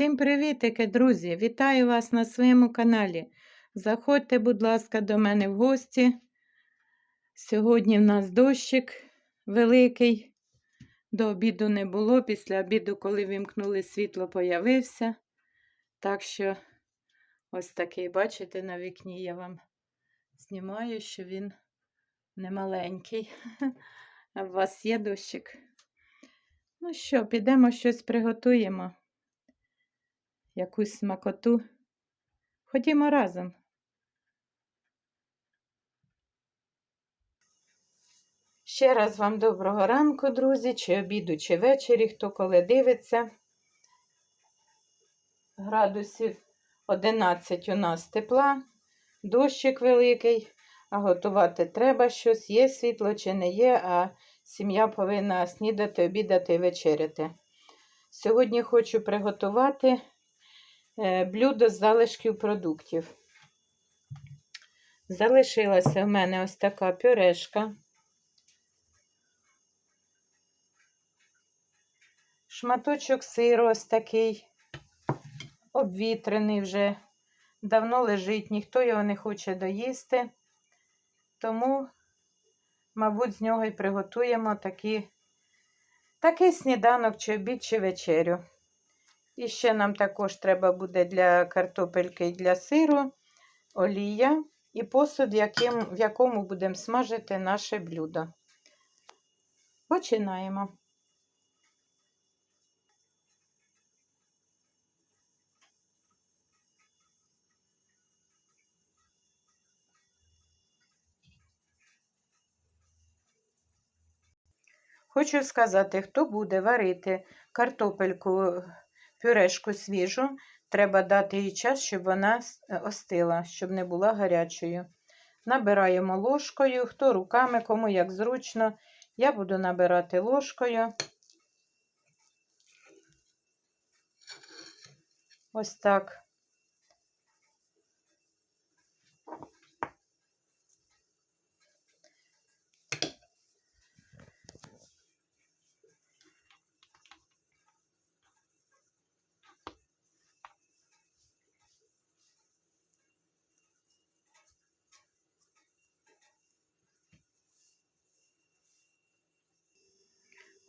Всім привітики, друзі! Вітаю вас на своєму каналі. Заходьте, будь ласка, до мене в гості. Сьогодні в нас дощик великий. До обіду не було. Після обіду, коли вімкнули світло, появився. Так що, ось такий, бачите, на вікні я вам знімаю, що він не маленький. А у вас є дощик? Ну що, підемо щось приготуємо якусь смакоту. Ходімо разом. Ще раз вам доброго ранку, друзі, чи обіду, чи ввечері, хто коли дивиться. Градусів 11 у нас тепла, дощик великий, а готувати треба щось, є світло чи не є, а сім'я повинна снідати, обідати і вечеряти. Сьогодні хочу приготувати блюдо з залишків продуктів. Залишилася в мене ось така пюрешка. Шматочок сиру ось такий, обвітрений вже, давно лежить, ніхто його не хоче доїсти, тому, мабуть, з нього і приготуємо такі, такий сніданок, чи обід, чи вечерю. І ще нам також треба буде для картопельки і для сиру, олія і посуд, яким, в якому будемо смажити наше блюдо. Починаємо. Хочу сказати, хто буде варити картопельку пюрешку свіжу, треба дати їй час, щоб вона е, остила, щоб не була гарячою. Набираємо ложкою, хто руками, кому як зручно. Я буду набирати ложкою. Ось так.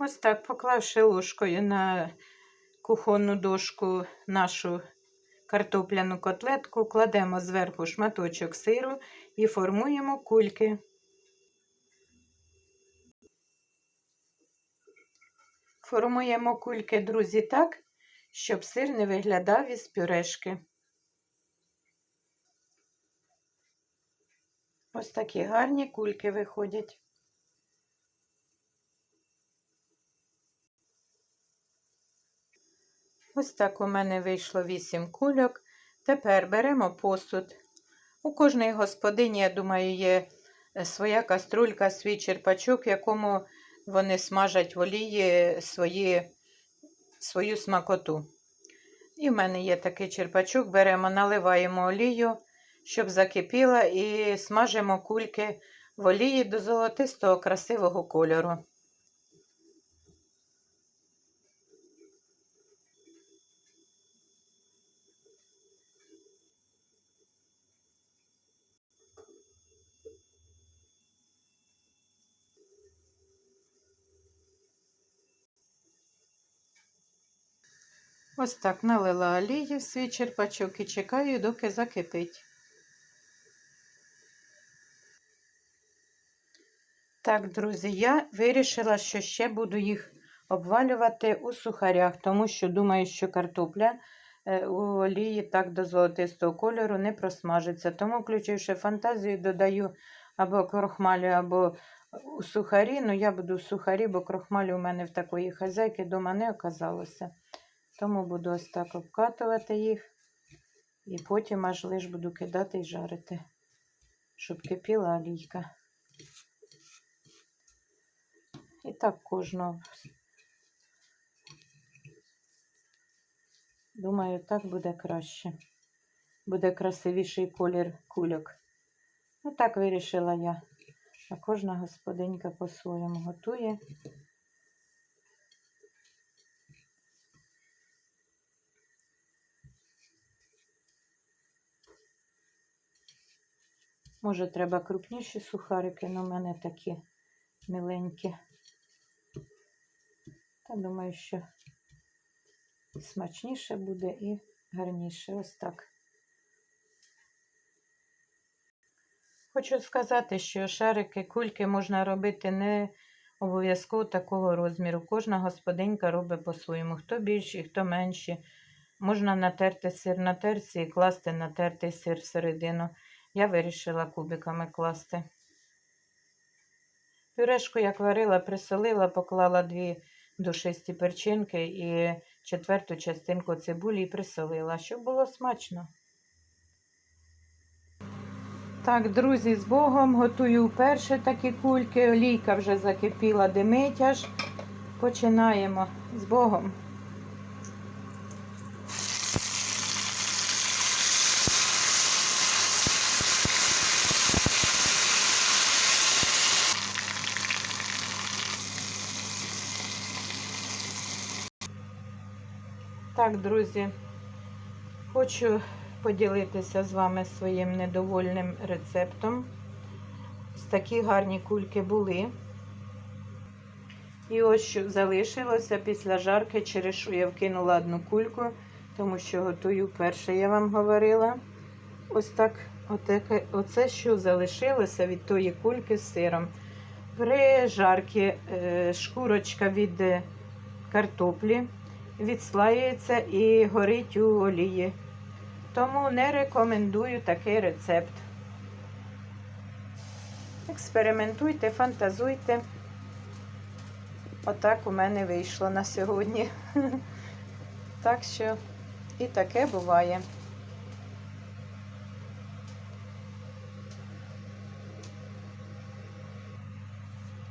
Ось так, поклавши ложкою на кухонну дошку нашу картопляну котлетку, кладемо зверху шматочок сиру і формуємо кульки. Формуємо кульки, друзі, так, щоб сир не виглядав із пюрешки. Ось такі гарні кульки виходять. Ось так у мене вийшло 8 кульок. Тепер беремо посуд. У кожної господині, я думаю, є е, своя каструлька, свій черпачок, в якому вони смажать в олії свої, свою смакоту. І в мене є такий черпачок, беремо, наливаємо олію, щоб закипіла, і смажимо кульки в олії до золотистого красивого кольору. Ось так налила олії в свій черпачок і чекаю, доки закипить. Так, друзі, я вирішила, що ще буду їх обвалювати у сухарях, тому що думаю, що картопля е, у олії так до золотистого кольору не просмажиться. Тому, включивши фантазію, додаю або крохмалю, або у сухарі. Ну, я буду в сухарі, бо крохмалю у мене в такої хазяйки вдома не оказалося. Тому буду ось так обкатувати їх, і потім аж лиш буду кидати і жарити, щоб кипіла олійка. І так кожного. Думаю, так буде краще. Буде красивіший колір кульок. Ну, так вирішила я. А кожна господинька по-своєму готує. Може, треба крупніші сухарики, але в мене такі миленькі. Та думаю, що смачніше буде і гарніше. Ось так. Хочу сказати, що шарики, кульки можна робити не обов'язково такого розміру. Кожна господинька робить по-своєму. Хто більші, хто менші. Можна натерти сир на терці і класти натертий сир всередину. Я вирішила кубиками класти. Пюрешку як варила, присолила, поклала дві душисті перчинки і четверту частинку цибулі і присолила, щоб було смачно. Так, друзі, з Богом готую вперше такі кульки. Олійка вже закипіла, димить аж. Починаємо з Богом. Так, друзі, хочу поділитися з вами своїм недовольним рецептом. Такі гарні кульки були. І ось що залишилося після жарки, через що я вкинула одну кульку, тому що готую перше, я вам говорила. Ось так, отаке, оце що залишилося від тої кульки з сиром. При жарці е, шкурочка від картоплі відслаюється і горить у олії. Тому не рекомендую такий рецепт. Експериментуйте, фантазуйте. Отак у мене вийшло на сьогодні. Так що і таке буває.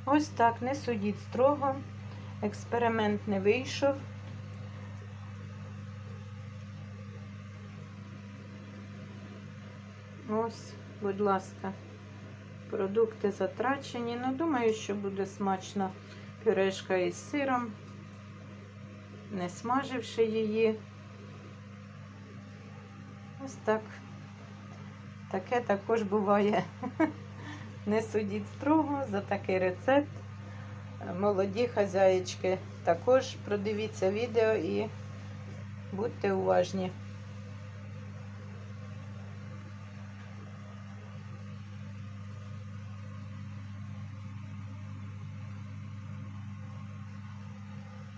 Ось так, не судіть строго. Експеримент не вийшов. Ось, будь ласка, продукти затрачені. Ну, думаю, що буде смачна пюрешка із сиром, не смаживши її. Ось так. Таке також буває. Не судіть строго за такий рецепт. Молоді хазяїчки також продивіться відео і будьте уважні.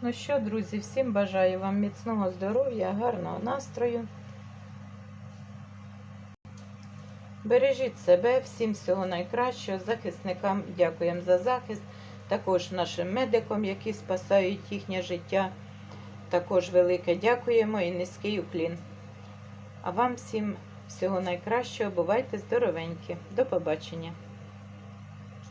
Ну що, друзі, всім бажаю вам міцного здоров'я, гарного настрою. Бережіть себе, всім всього найкращого. Захисникам дякуємо за захист. Також нашим медикам, які спасають їхнє життя. Також велике дякуємо і низький уклін. А вам всім всього найкращого. Бувайте здоровенькі. До побачення!